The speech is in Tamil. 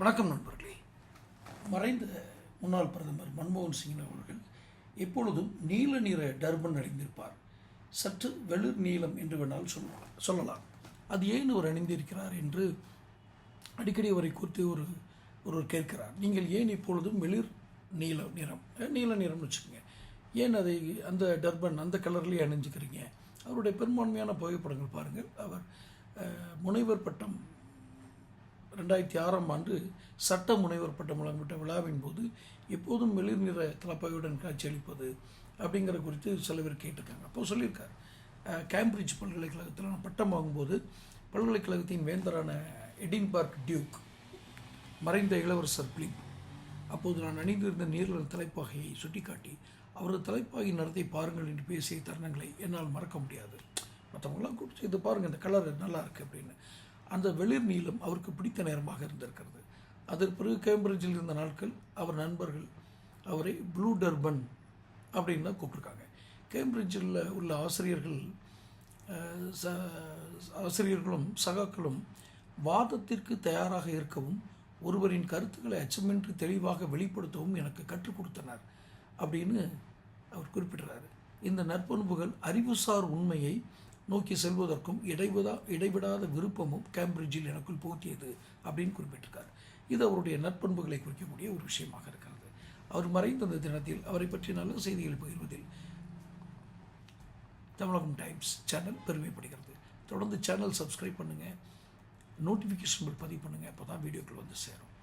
வணக்கம் நண்பர்களே. மறைந்த முன்னாள் பிரதமர் மன்மோகன் சிங் அவர்கள் எப்பொழுதும் நீல நிற டர்பன் அணிந்திருப்பார். சற்று வெளிர் நீளம் என்று வேணால் சொல்லலாம் சொல்லலாம். அது ஏன் அவர் அணிந்திருக்கிறார் என்று அடிக்கடி அவரை குறித்து ஒரு ஒருவர் கேட்கிறார். நீங்கள் ஏன் இப்பொழுதும் வெளிர் நீல நிறம் நீல நிறம்னு வச்சுக்கோங்க. ஏன் அதை அந்த டர்பன் அந்த கலர்லேயே அணிஞ்சுக்கிறீங்க? அவருடைய பெரும்பான்மையான புகைப்படங்கள் பாருங்கள். அவர் முனைவர் பட்டம் ரெண்டாயிரத்தி ஆறாம் ஆண்டு சட்ட முனைவர் பட்டம் வழங்கப்பட்ட விழாவின் போது எப்போதும் வெளிர் நிற தலப்பாகையுடன் காட்சியளிப்பது அப்படிங்கிற குறித்து சில பேர் கேட்டிருக்காங்க. அப்போ சொல்லியிருக்கார். கேம்பிரிட்ஜ் பல்கலைக்கழகத்தில் நான் பட்டம் வாங்கும்போது பல்கலைக்கழகத்தின் வேந்தரான எடின்பர்க் டியூக் மறைந்த இளவரசர் பிலிப் அப்போது நான் அணிந்திருந்த நீர்நில தலைப்பாகையை சுட்டிக்காட்டி அவரது தலைப்பாகி நடத்தை பாருங்கள் என்று பேசிய தருணங்களை என்னால் மறக்க முடியாது. மற்றவங்களாம் கூப்பிட்டு இது பாருங்கள் இந்த கலர் நல்லா இருக்குது அப்படின்னு. அந்த வெளிர் நீளம் அவருக்கு பிடித்த நேரமாக இருந்திருக்கிறது. அதற்கு பிறகு கேம்பிரிட்ஜில் இருந்த நாட்கள் அவர் நண்பர்கள் அவரை ப்ளூ டர்பன் அப்படின்னு தான் கூப்பிட்ருக்காங்க கேம்பிரிட்ஜில் உள்ள ஆசிரியர்கள் ச- ஆசிரியர்களும் சகாக்களும் வாதத்திற்கு தயாராக இருக்கவும் ஒருவரின் கருத்துக்களை அச்சமின்றி தெளிவாக வெளிப்படுத்தவும் எனக்கு கற்றுக் கொடுத்தனர் அப்படின்னு அவர் குறிப்பிடுறாரு. இந்த நற்பண்புகள் அறிவுசார் உண்மையை நோக்கி செல்வதற்கும் இடைவிடா இடைவிடாத விருப்பமும் கேம்பிரிட்ஜில் எனக்குள் போற்றியது அப்படின்னு குறிப்பிட்டிருக்கார். இது அவருடைய நற்பண்புகளை குறிக்கக்கூடிய ஒரு விஷயமாக இருக்கிறது. அவர் மறைந்த அந்த தினத்தில் அவரை பற்றி நல்ல செய்திகள் பகிர்வதில் தமிழகம் டைம்ஸ் சேனல் பெருமைப்படுகிறது. தொடர்ந்து சேனல் சப்ஸ்கிரைப் பண்ணுங்கள் நோட்டிஃபிகேஷன் பதிவு பண்ணுங்கள் அப்போ தான் வீடியோக்கள் வந்து சேரும்.